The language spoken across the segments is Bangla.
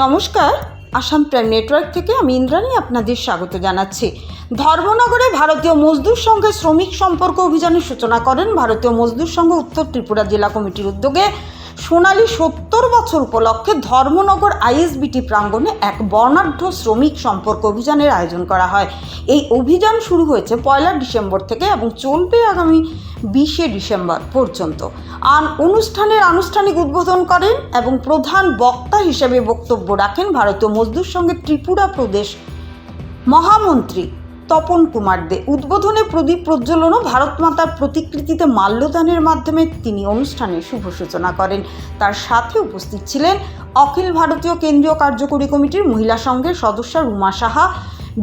নমস্কার, আসাম প্রাইম নেটওয়ার্ক থেকে আমি ইন্দ্রাণী আপনাদের স্বাগত জানাচ্ছি। ধর্মনগরে ভারতীয় মজদুর সংঘের শ্রমিক সম্পর্ক অভিযানের সূচনা করেন ভারতীয় মজদুর সংঘ উত্তর ত্রিপুরা জেলা কমিটির উদ্যোগে সোনালী সত্তর বছর উপলক্ষে ধর্মনগর আইএসবিটি প্রাঙ্গণে এক বর্ণাঢ্য শ্রমিক সম্পর্ক অভিযানের আয়োজন করা হয়। এই অভিযান শুরু হয়েছে পয়লা ডিসেম্বর থেকে এবং চলবে আগামী বিশে ডিসেম্বর পর্যন্ত। আন অনুষ্ঠানের আনুষ্ঠানিক উদ্বোধন করেন এবং প্রধান বক্তা হিসেবে বক্তব্য রাখেন ভারতীয় মজদুর সঙ্গে ত্রিপুরা প্রদেশ মহামন্ত্রী তপন কুমার দে। উদ্বোধনে প্রদীপ প্রজ্বলন ও ভারত মাতার প্রতিকৃতিতে মাল্যদানের মাধ্যমে তিনি অনুষ্ঠানের শুভ সূচনা করেন। তার সাথে উপস্থিত ছিলেন অখিল ভারতীয় কেন্দ্রীয় কার্যকরী কমিটির মহিলা সংঘের সদস্য রুমা সাহা,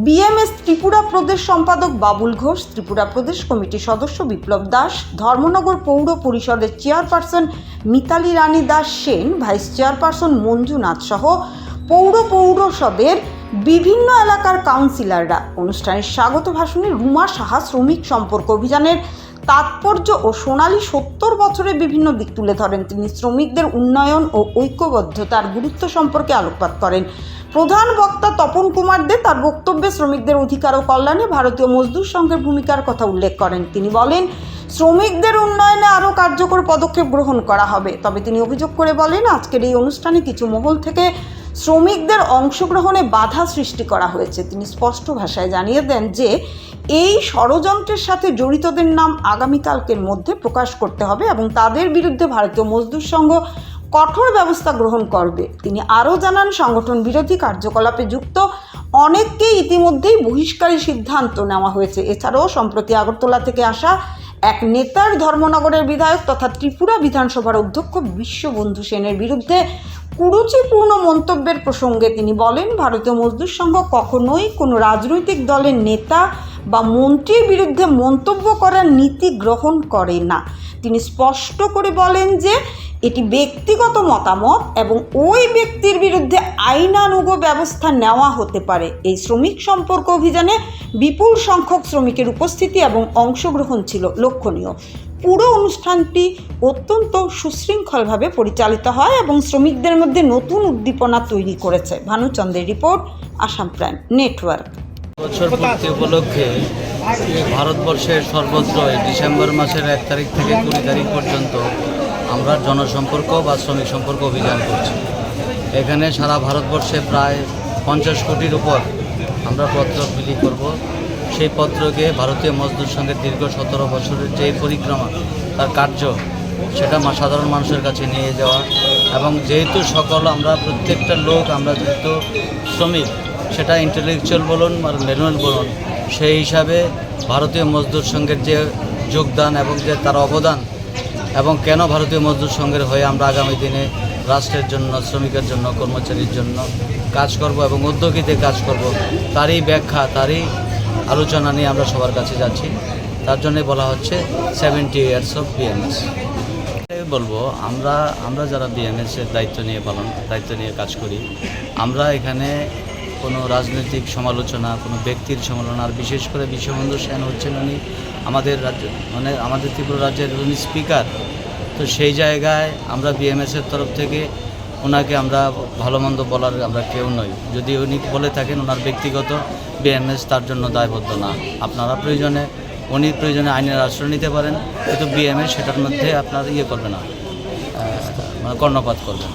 বিএমএস ত্রিপুরা প্রদেশ সম্পাদক বাবুল ঘোষ, ত্রিপুরা প্রদেশ কমিটির সদস্য বিপ্লব দাস, ধর্মনগর পৌর পরিষদের chairperson Mitali Rani Das Sen, vice chairperson Manjunath সহ পৌর পৌরসদের বিভিন্ন এলাকার কাউন্সিলররা অনুষ্ঠানের স্বাগত ভাষণে রুমা সাহা শ্রমিক সম্পর্ক অভিযানের তাৎপর্য ও সোনালী সত্তর বছরের বিভিন্ন দিক তুলে ধরেন। তিনি শ্রমিকদের উন্নয়ন ও ঐক্যবদ্ধতার গুরুত্ব সম্পর্কে আলোকপাত করেন। প্রধান বক্তা তপন কুমার দে তার বক্তব্যে শ্রমিকদের অধিকার ও কল্যাণে ভারতীয় মজদুর সংঘের ভূমিকার কথা উল্লেখ করেন। তিনি বলেন, শ্রমিকদের উন্নয়নে আরও কার্যকর পদক্ষেপ গ্রহণ করা হবে। তবে তিনি অভিযোগ করে বলেন, আজকের এই অনুষ্ঠানে কিছু মহল থেকে শ্রমিকদের অংশগ্রহণে বাধা সৃষ্টি করা হয়েছে। তিনি স্পষ্ট ভাষায় জানিয়ে দেন যে, এই ষড়যন্ত্রের সাথে জড়িতদের নাম আগামীকালকের মধ্যে প্রকাশ করতে হবে এবং তাদের বিরুদ্ধে ভারতীয় মজদুর সংঘ কঠোর ব্যবস্থা গ্রহণ করবে। তিনি আরও জানান, সংগঠন বিরোধী কার্যকলাপে যুক্ত অনেককেই ইতিমধ্যেই বহিষ্কারী সিদ্ধান্ত নেওয়া হয়েছে। এছাড়াও সম্প্রতি আগরতলা থেকে আসা এক নেতার ধর্মনগরের বিধায়ক তথা ত্রিপুরা বিধানসভার অধ্যক্ষ বিশ্ববন্ধু সেনের বিরুদ্ধে কুরুচিপূর্ণ মন্তব্যের প্রসঙ্গে তিনি বলেন, ভারতীয় মজদুর সংঘ কখনোই কোনো রাজনৈতিক দলের নেতা বা মন্ত্রীর বিরুদ্ধে মন্তব্য করার নীতি গ্রহণ করে না। তিনি স্পষ্ট করে বলেন যে, এটি ব্যক্তিগত মতামত এবং ওই ব্যক্তির বিরুদ্ধে আইনানুগ ব্যবস্থা নেওয়া হতে পারে। এই শ্রমিক সম্পর্ক অভিযানে বিপুল সংখ্যক শ্রমিকের উপস্থিতি এবং অংশগ্রহণ ছিল লক্ষণীয়। পুরো অনুষ্ঠানটি অত্যন্ত সুশৃঙ্খলভাবে পরিচালিত হয় এবং শ্রমিকদের মধ্যে নতুন উদ্দীপনা তৈরি করেছে। ভানুচন্দ্রের রিপোর্ট, আসাম প্রাইম নেটওয়ার্ক। বছর পূর্তি উপলক্ষে ভারতবর্ষের সর্বত্র ডিসেম্বর মাসের এক তারিখ থেকে কুড়ি তারিখ পর্যন্ত আমরা জনসম্পর্ক বা শ্রমিক সম্পর্ক অভিযান করছি। এখানে সারা ভারতবর্ষে প্রায় পঞ্চাশ কোটির উপর আমরা পত্র বিলি করব। সেই পত্রকে ভারতীয় মজদুর সঙ্গে দীর্ঘ সতেরো বছরের যে পরিক্রমা, তার কার্য, সেটা সাধারণ মানুষের কাছে নিয়ে যাওয়া এবং যেহেতু সকল আমরা প্রত্যেকটা লোক, আমরা যেহেতু শ্রমিক, সেটা ইন্টেলেকচুয়াল বলুন আর ম্যানুয়াল বলুন, সেই হিসাবে ভারতীয় মজদুর সংঘের যে যোগদান এবং যে তার অবদান এবং কেন ভারতীয় মজদুর সংঘের হয়ে আমরা আগামী দিনে রাষ্ট্রের জন্য, শ্রমিকের জন্য, কর্মচারীর জন্য কাজ করব এবং উদ্যোগীতে কাজ করব, তারই ব্যাখ্যা, তারই আলোচনা নিয়ে আমরা সবার কাছে যাচ্ছি। তার জন্যই বলা হচ্ছে সেভেন্টি ইয়ার্স অফ বিএমএস বলব, আমরা আমরা যারা বিএমএস এর দায়িত্ব নিয়ে পালন, দায়িত্ব নিয়ে কাজ করি, আমরা এখানে কোনো রাজনৈতিক সমালোচনা, কোনো ব্যক্তির সমালোচনা, আর বিশেষ করে বিশ্ববন্ধু সেন হচ্ছেন উনি আমাদের রাজ্য মানে আমাদের ত্রিপুরা রাজ্যের উনি স্পিকার তো সেই জায়গায় আমরা বিএমএস এর তরফ থেকে ওনাকে আমরা ভালো মন্দ বলার আমরা কেউ নই। যদি উনি বলে থাকেন ওনার ব্যক্তিগত বিএমএস তার জন্য দায়বদ্ধ না। আপনারা প্রয়োজনে, উনি প্রয়োজনে আইনের আশ্রয় নিতে পারেন, কিন্তু বিএমএস সেটার মধ্যে আপনার ইয়ে করবে না মানে কর্ণপাত করবেন